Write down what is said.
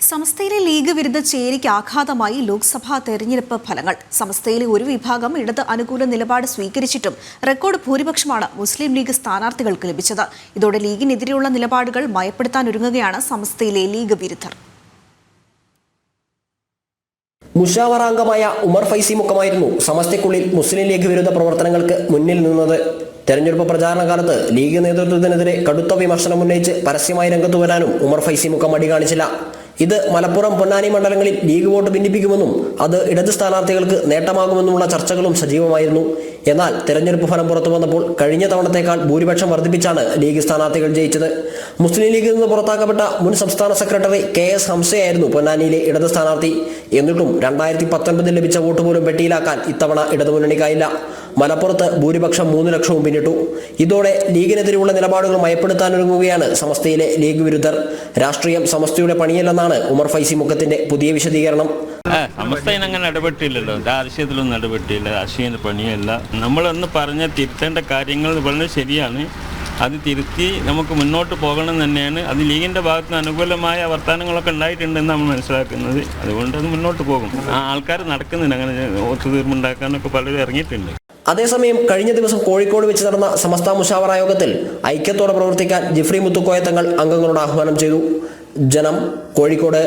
സംസ്ഥയിലെ league വിരുദ്ധ ചേരിക്ക് ആഘാതമായി ലോക്സഭാ തെരഞ്ഞെടുപ്പ് ഫലങ്ങൾ. സംസ്ഥയിലെ ഒരു വിഭാഗം ഇടത് അനുകൂല നിലപാട് സ്വീകരിച്ചിട്ടും റെക്കോർഡ് ഭൂരിപക്ഷമാണ് മുസ്ലിം ലീഗ് സ്ഥാനാർത്ഥികൾക്ക് ലഭിച്ചത്. ഇതോടെ ലീഗിനെതിരെയുള്ള നിലപാടുകൾ മയപ്പെടുത്താൻ ഒരുങ്ങുകയാണ് സംസ്ഥയിലെ ലീഗ് വിരുദ്ധർ. മുഷാവറാംഗമായ ഉമർ ഫൈസി മുഖമായിരുന്നു സമസ്തയ്ക്കുള്ളിൽ മുസ്ലിം ലീഗ് വിരുദ്ധ പ്രവർത്തനങ്ങൾക്ക് മുന്നിൽ നിന്നത്. തെരഞ്ഞെടുപ്പ് പ്രചാരണ കാലത്ത് ലീഗ് നേതൃത്വത്തിനെതിരെ കടുത്ത വിമർശനം ഉന്നയിച്ച് പരസ്യമായി രംഗത്ത് വരാനും ഉമർ ഫൈസി മുഖം മടി കാണിച്ചില്ല ഇത് മലപ്പുറം പൊന്നാനി മണ്ഡലങ്ങളിൽ ലീഗ് വോട്ട് ഭിന്നിപ്പിക്കുമെന്നും അത് ഇടത് സ്ഥാനാർത്ഥികൾക്ക് നേട്ടമാകുമെന്നുമുള്ള ചർച്ചകളും സജീവമായിരുന്നു. എന്നാൽ തെരഞ്ഞെടുപ്പ് ഫലം പുറത്തു വന്നപ്പോൾ കഴിഞ്ഞ തവണത്തേക്കാൾ ഭൂരിപക്ഷം വർദ്ധിപ്പിച്ചാണ് ലീഗ് സ്ഥാനാർത്ഥികൾ ജയിച്ചത്. മുസ്ലിം ലീഗിൽ നിന്ന് പുറത്താക്കപ്പെട്ട മുൻ സംസ്ഥാന സെക്രട്ടറി കെ എസ് ഹംസയായിരുന്നു പൊന്നാനിയിലെ ഇടത് സ്ഥാനാർത്ഥി. എന്നിട്ടും രണ്ടായിരത്തി പത്തൊൻപതിൽ ലഭിച്ച വോട്ട് പോലും പെട്ടിയിലാക്കാൻ ഇത്തവണ ഇടതുമുന്നണിക്കായില്ല. മലപ്പുറത്ത് ഭൂരിപക്ഷം മൂന്ന് ലക്ഷവും പിന്നിട്ടു. ഇതോടെ ലീഗിനെതിരെയുള്ള നിലപാടുകൾ മയപ്പെടുത്താനൊരുങ്ങുകയാണ് സമസ്തയിലെ ലീഗ് വിരുദ്ധർ. രാഷ്ട്രീയം സമസ്തയുടെ പണിയല്ലെന്നാണ് ഉമർ ഫൈസി മുഖത്തിന്റെ പുതിയ വിശദീകരണം. അങ്ങനെ ഇടപെട്ടില്ലല്ലോ. രാഷ്ട്രീയത്തിലൊന്നും ഇടപെട്ടില്ല. രാഷ്ട്രീയത്തിന് പണിയല്ല. നമ്മളൊന്ന് പറഞ്ഞ തിരുത്തേണ്ട കാര്യങ്ങൾ വളരെ ശരിയാണ്. അത് തിരുത്തി നമുക്ക് മുന്നോട്ട് പോകണം തന്നെയാണ്. അത് ലീഗിന്റെ ഭാഗത്ത് നിന്ന് അനുകൂലമായ വർത്തമാനങ്ങളൊക്കെ ഉണ്ടായിട്ടുണ്ടെന്ന് നമ്മൾ മനസ്സിലാക്കുന്നത്. അതുകൊണ്ട് അത് മുന്നോട്ട് പോകും. ആ ആൾക്കാർ നടക്കുന്നുണ്ട്. അങ്ങനെ ഒത്തുതീർപ്പുണ്ടാക്കാനൊക്കെ പലരും ഇറങ്ങിയിട്ടുണ്ട്. അതേസമയം കഴിഞ്ഞ ദിവസം കോഴിക്കോട് വെച്ച് നടന്ന സമസ്ത മുഷാവറ യോഗത്തിൽ ഐക്യത്തോടെ പ്രവർത്തിക്കാൻ ജിഫ്രി മുത്തുക്കോയ തങ്ങൾ അംഗങ്ങളോട് ആഹ്വാനം ചെയ്തു. ജനം കോഴിക്കോട്